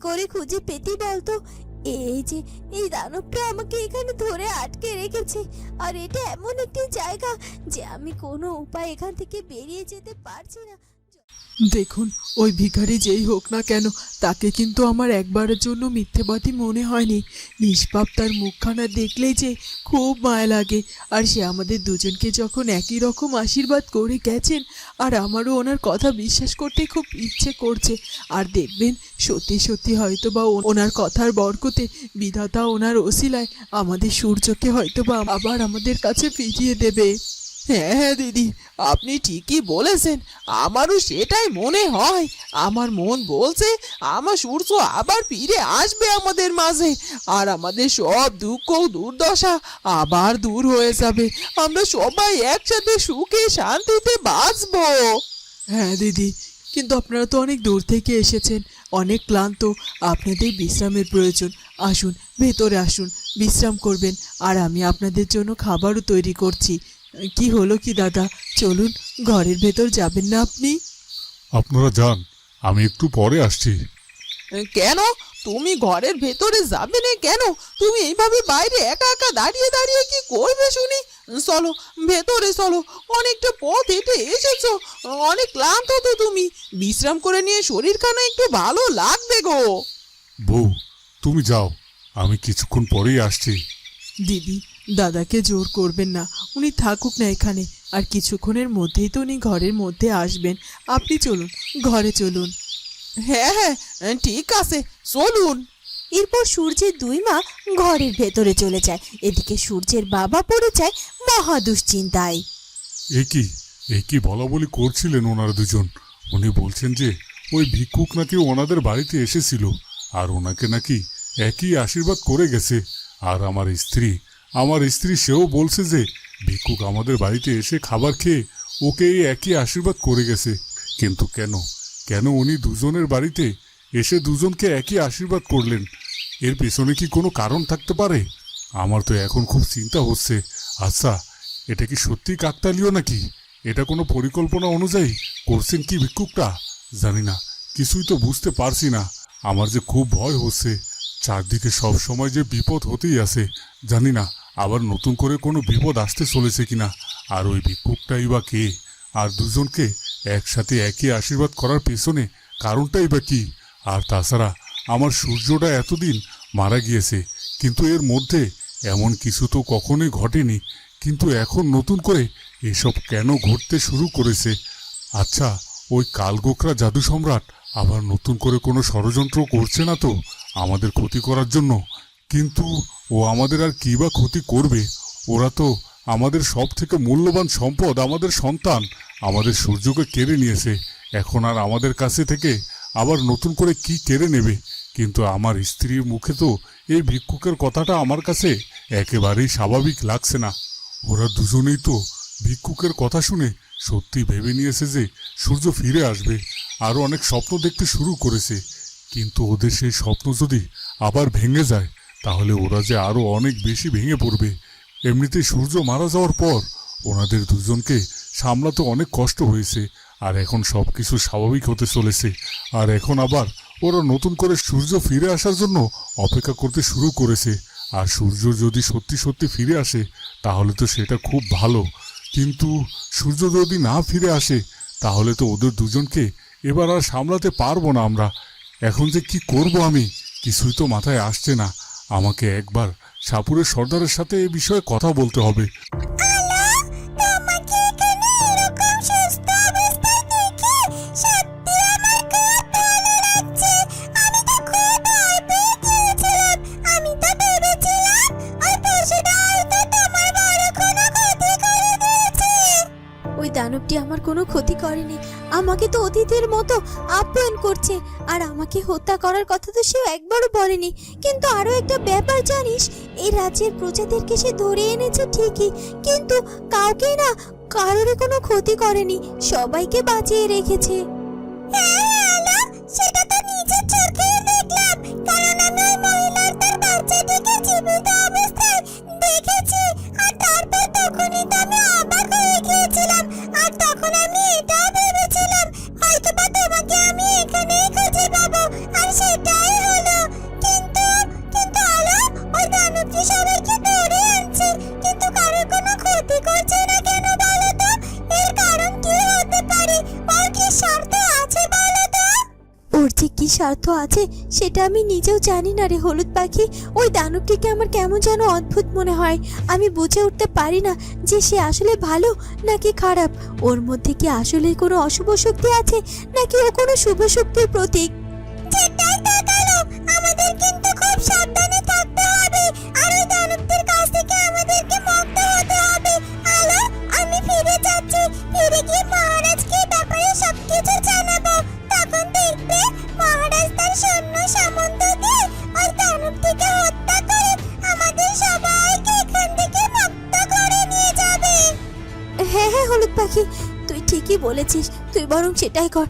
করে খুঁজে পেতি বলতো? এই যে, এই দানবটা আমাকে এখানে ধরে আটকে রেখেছে। আর এটা এমন একটি জায়গা যে আমি কোনো উপায় এখান থেকে বেরিয়ে যেতে পারছি না। দেখুন, ওই ভিখারি যেই হোক না কেন, তাকে কিন্তু আমার একবারের জন্য মিথ্যেবাদী মনে হয়নি। নিষ্পাপ তার মুখখানা দেখলেই যে খুব মায়া লাগে। আর সে আমাদের দুজনকে যখন একই রকম আশীর্বাদ করে গেছেন, আর আমারও ওনার কথা বিশ্বাস করতে খুব ইচ্ছে করছে। আর দেখবেন, সত্যি সত্যি হয়তো বা ওনার কথার বরকতে বিধাতা ওনার ওসিলায় আমাদের সূর্যকে হয়তো বা আবার আমাদের কাছে ফিরিয়ে দেবে। হ্যাঁ হ্যাঁ দিদি, আপনি ঠিকই বলেছেন। আমারও সেটাই মনে হয়। আমার মন বলছে, আমার সূর্য আবার ফিরে আসবে আমাদের মাঝে। আর আমাদের সব দুঃখ দুর্দশা আবার দূর হয়ে যাবে। আমরা সবাই একসাথে সুখে, শান্তিতে বাঁচবো। হ্যাঁ দিদি, কিন্তু আপনারা তো অনেক দূর থেকে এসেছেন। অনেক ক্লান্ত। আপনাদের বিশ্রামের প্রয়োজন। আসুন, ভেতরে আসুন। বিশ্রাম করবেন। আর আমি আপনাদের জন্য খাবারও তৈরি করছি। কি হলো কি দাদা? চলুন ঘরের ভেতর যাবেন না আপনি? আপনারা যান আমি একটু পরে আসছি। কেন? তুমি ঘরের ভেতরে যাবে না কেন? তুমি এইভাবে বাইরে একা একা দাঁড়িয়ে দাঁড়িয়ে কি করবে শুনি? চলো ভেতরে চলো অনেকটা পথ হেঁটে এসেছ। অনেক ক্লান্ত তো তুমি। বিশ্রাম করে নিয়ে শরীরখানা একটু ভালো লাগবে গো। বউ তুমি যাও আমি কিছুক্ষণ পরেই আসছি। দিদি দাদাকে জোর করবেন না। উনি থাকুক না এখানে। আর কিছুক্ষণের মধ্যেই তো উনি ঘরের মধ্যে আসবেন। আপনি চলুন ঘরে চলুন। হ্যাঁ হ্যাঁ ঠিক আছে চলুন। এরপর সূর্যের দুই মা ঘরের ভেতরে চলে যায়। এদিকে সূর্যের বাবা পড়ে যায় মহা দুশ্চিন্তায়। এ কি? এ কি বলা বলি করছিলেন ওনারা দুজন? উনি বলছেন যে ওই ভিক্ষুক নাকি ওনাদের বাড়িতে এসেছিল আর ওনাকে নাকি একই আশীর্বাদ করে গেছে আর আমার স্ত্রী আমার স্ত্রী সেও বলছে যে, ভিক্ষুক আমাদের বাড়িতে এসে খাবার খেয়ে ওকে এই একই আশীর্বাদ করে গেছে। কিন্তু কেন? কেন উনি দুজনের বাড়িতে এসে দুজনকে একই আশীর্বাদ করলেন? এর পেছনে কি কোনো কারণ থাকতে পারে? আমার তো এখন খুব চিন্তা হচ্ছে। আচ্ছা এটা কি সত্যি কাকতালীয় নাকি? এটা কোনো পরিকল্পনা অনুযায়ী করছেন কি ভিক্ষুকটা? জানি না, কিছুই তো বুঝতে পারছি না। আমার যে খুব ভয় হচ্ছে। চারদিকে সব সময় যে বিপদ হতেই আছে, জানি না। আবার নতুন করে কোনো বিপদ আসতে চলেছে কিনা? আর ওই ভিক্ষুকটাই বা কে? আর দুজনকে একসাথে একই আশীর্বাদ করার পেছনে কারণটাই বা কি? আর তাছাড়া আমার সূর্যটা এতদিন মারা গিয়েছে, কিন্তু এর মধ্যে এমন কিছু তো কখনোই ঘটেনি, কিন্তু এখন নতুন করে এসব কেন ঘটতে শুরু করেছে? আচ্ছা ওই কালগোকরা জাদু সম্রাট আবার নতুন করে কোনো ষড়যন্ত্র করছে না তো আমাদের ক্ষতি করার জন্য? কিন্তু ও আমাদের আর কী বা ক্ষতি করবে? ওরা তো আমাদের সব থেকে মূল্যবান সম্পদ, আমাদের সন্তান। আমাদের সূর্যকে কেড়ে নিয়েছে। এখন আর আমাদের কাছে থেকে আবার নতুন করে কি কেড়ে নেবে? কিন্তু আমার স্ত্রীর মুখে তো এই ভিক্ষুকের কথাটা আমার কাছে একেবারেই স্বাভাবিক লাগছে না। ওরা দুজনেই তো ভিক্ষুকের কথা শুনে সত্যি ভেবে নিয়েছে যে সূর্য ফিরে আসবে। আরও অনেক স্বপ্ন দেখতে শুরু করেছে। কিন্তু ওদের সেই স্বপ্ন যদি আবার ভেঙে যায় তাহলে ওরা যে আরও অনেক বেশি ভেঙে পড়বে। এমনিতেই সূর্য মারা যাওয়ার পর ওনাদের দুজনকে সামলাতে অনেক কষ্ট হয়েছে, আর এখন সব কিছু স্বাভাবিক হতে চলেছে। আর এখন আবার ওরা নতুন করে সূর্য ফিরে আসার জন্য অপেক্ষা করতে শুরু করেছে। আর সূর্য যদি সত্যি সত্যি ফিরে আসে, তাহলে তো সেটা খুব ভালো। কিন্তু সূর্য যদি না ফিরে আসে, তাহলে তো ওদের দুজনকে এবার আর সামলাতে পারব না আমরা। এখন যে কি করব আমি? কিছুই তো মাথায় আসছে না। আমাকে একবার সাপুরের সর্দারের সাথে এ বিষয়ে কথা বলতে হবে। ওই আমার কোনো ক্ষতি করেনি। আমাকে তো অতীতের মতো আপ্যায়ন করছে। আর আমাকে হত্যা করার কথা তো সেও একবারও বলেনি। কিন্তু আরও একটা ব্যাপার জানিস, এই রাজ্যের প্রজাদেরকে সে ধরে এনেছে ঠিকই, কিন্তু কাউকে না কারোরই কোনো ক্ষতি করেনি। সবাইকে বাঁচিয়ে রেখেছে। সেটা স্বার্থ আছে সেটা আমি নিজেও জানি না রে হলুদ পাখি। ওই দানবটিকে আমার কেমন যেন অদ্ভুত মনে হয়। আমি বুঝে উঠতে পারি না যে সে আসলে ভালো নাকি খারাপ। ওর মধ্যে কি আসলে কোনো অশুভ শক্তি আছে নাকি ও কোনো শুভ শক্তির প্রতীক? ফিরে যাচ্ছি। সৈন্য ওই দানবটিকে হত্যা করে আমাদের সবাইকে এখান থেকে মুক্ত করে নিয়ে যাবে। হ্যাঁ হ্যাঁ হলুদ পাখি, তুই ঠিকই বলেছিস। তুই বরং সেটাই কর।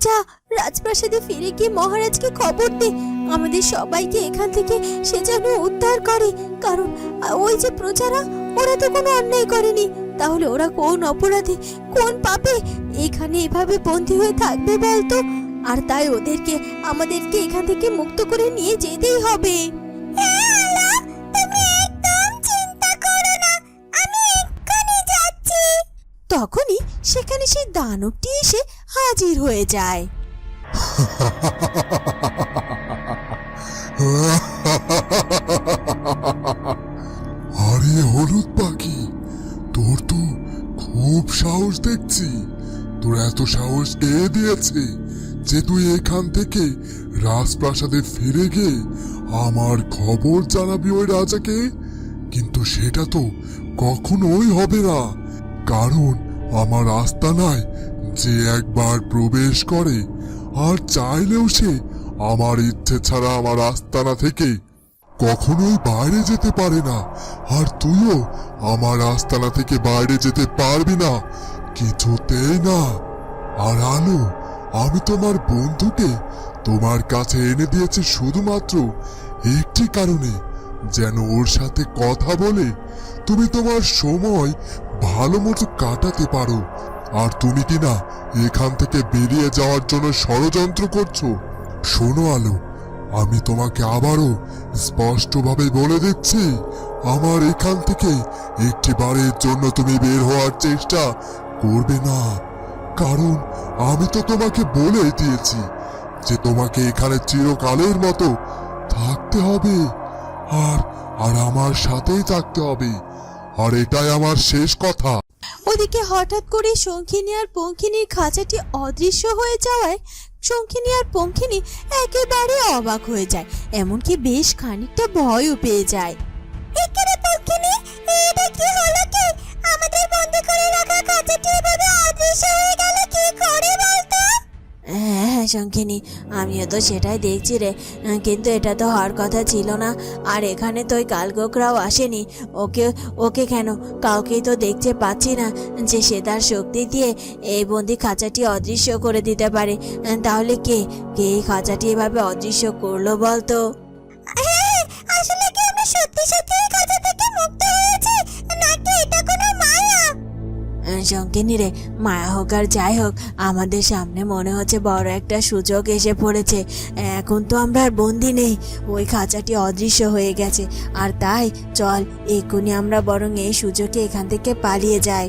যা, রাজপ্রাসাদে ফিরে গিয়ে মহারাজকে খবর দে। আমাদের সবাইকে এখান থেকে সে যেন উদ্ধার করে। কারণ, ওই যে প্রজারা, ওরা তো কোনো অন্যায় করেনি। তাহলে ওরা কোন অপরাধে, কোন পাপে? এখানে এভাবে বন্দী হয়ে থাকবে বলতো? আর তাই ওদেরকে আমাদেরকে এখান থেকে মুক্ত করে নিয়ে যেতেই হবে। তুমি একদম চিন্তা করো না আমি এক্ষুনি যাচ্ছি। তখনই সেখানে সেই দানবটি এসে হাজির হয়ে যায়। আরে হলুদ পাখি তোর তো খুব সাহস দেখছি। তোর এত সাহস কে দিয়েছে? যে তুই এখান থেকে রাজপ্রাসাদে ফিরে গিয়ে আমার খবর জানাবি ওই রাজাকে? কিন্তু সেটা তো কখনোই হবে না। কারণ আমার আস্তানায় যে একবার প্রবেশ করে, আর চাইলেও সে আমার ইচ্ছে ছাড়া আমার আস্তানা থেকে কখনোই বাইরে যেতে পারে না। আর তুইও আমার আস্তানা থেকে বাইরে যেতে পারবি না, কিছুতেই না। আর আলো আমি তোমার বন্ধুকে তোমার কাছে এনে দিয়েছি শুধুমাত্র একটি কারণে, যেন ওর সাথে কথা বলে তুমি তোমার সময় ভালো মতো কাটাতে পারো। আর তুমি কি না এখান থেকে বেরিয়ে যাওয়ার জন্য ষড়যন্ত্র করছ। শোনো আলো, আমি তোমাকে আবারও স্পষ্টভাবে বলে দিচ্ছি, আমার এখান থেকে একটি বারের জন্য তুমি বের হওয়ার চেষ্টা করবে না। কারণ আমি তো তোমাকে বলে দিয়েছি যে তোমাকে এখানে চিরকালের মতো থাকতে হবে। আর আর আমার সাথেই থাকতে হবে। আর এটাই আমার শেষ কথা। ওদিকে হঠাৎ করে শঙ্খিনী আর পঙ্খিনীর খাঁচাটি অদৃশ্য হয়ে যাওয়ায় শঙ্খিনী আর পঙ্খিনী একেবারে অবাক হয়ে যায় এমনকি বেশ খানিকটা ভয়ও পেয়ে যায়। পঙ্খিনী এটা কি হলো কি? আমাদের বন্দি করে রাখা খাঁচাটি এভাবে অদৃশ্য হয়ে গেল কি করে বলতো? হ্যাঁ হ্যাঁ শঙ্খিনী আমিও তো সেটাই দেখছি রে। কিন্তু এটা তো হওয়ার কথা ছিল না। আর এখানে তো ওই কালগোকরাও আসেনি। ওকে ওকে কেন? কাউকেই তো দেখতে পাচ্ছি না যে সে তার শক্তি দিয়ে এই বন্দি খাঁচাটি অদৃশ্য করে দিতে পারে। তাহলে কে? কে এই খাঁচাটি এভাবে অদৃশ্য করল বলতো? আসলে কি আমি সত্যি সত্যি শঙ্কিনী রে মায়া হোক আর যাই হোক, আমাদের সামনে মনে হচ্ছে বড় একটা সুযোগ এসে পড়েছে। এখন তো আমরা আর বন্দি নেই। ওই খাঁচাটি অদৃশ্য হয়ে গেছে। আর তাই, চল, এক্ষুনি আমরা বরং এই সুযোগে এখান থেকে পালিয়ে যাই।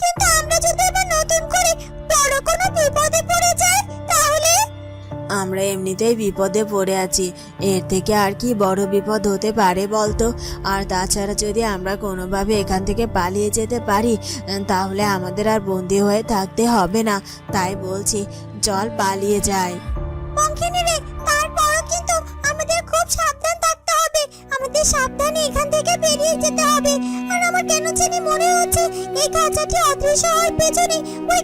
কিন্তু আমরা যদি আবার নতুন করে বড় কোনো বিপদে আমরা এমনিতেই বিপদে পড়ে আছি। এর থেকে আর কি বড় বিপদ হতে পারে বলতো? আর তাছাড়া যদি আমরা কোনোভাবে এখান থেকে পালিয়ে যেতে পারি, তাহলে আমাদের আর বন্দি হয়ে থাকতে হবে না, তাই বলছি, চল পালিয়ে খুব সাবধান এখান থেকে বেরিয়ে যেতে হবে। আর আমার কেন জানি মনে হচ্ছে, এই অদৃশ্য পেছনে ওই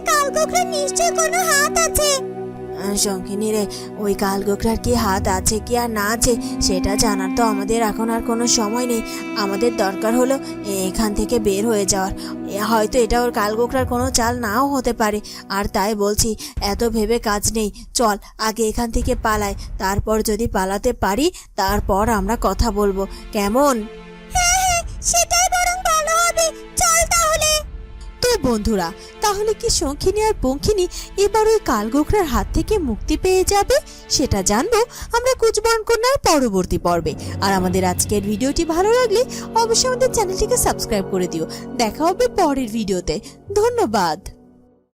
নিশ্চয় কোনো হাত আছে। শঙ্খিনী ওই কালগোখরার কি হাত আছে, কি আর না আছে, সেটা জানার তো আমাদের এখন আর কোনো সময় নেই। আমাদের দরকার হলো এখান থেকে বের হয়ে যাওয়ার। হয়তো এটা ওর কালগোখরার কোনো চাল নাও হতে পারে। আর তাই বলছি, এত ভেবে কাজ নেই। চল, আগে এখান থেকে পালাই। তারপর যদি পালাতে পারি, তারপর আমরা কথা বলব। কেমন? সেটাই বন্ধুরা, তাহলে কি শঙ্খিনী আর পঙ্খিনী এবার ওই কালগোখরার হাত থেকে মুক্তি পেয়ে যাবে? সেটা জানব আমরা কুচবরণ কন্যার পরবর্তী পর্বে। আর আমাদের আজকের ভিডিওটি ভালো লাগলে অবশ্যই আমাদের চ্যানেলটিকে সাবস্ক্রাইব করে দিও। দেখা হবে পরের ভিডিওতে। ধন্যবাদ।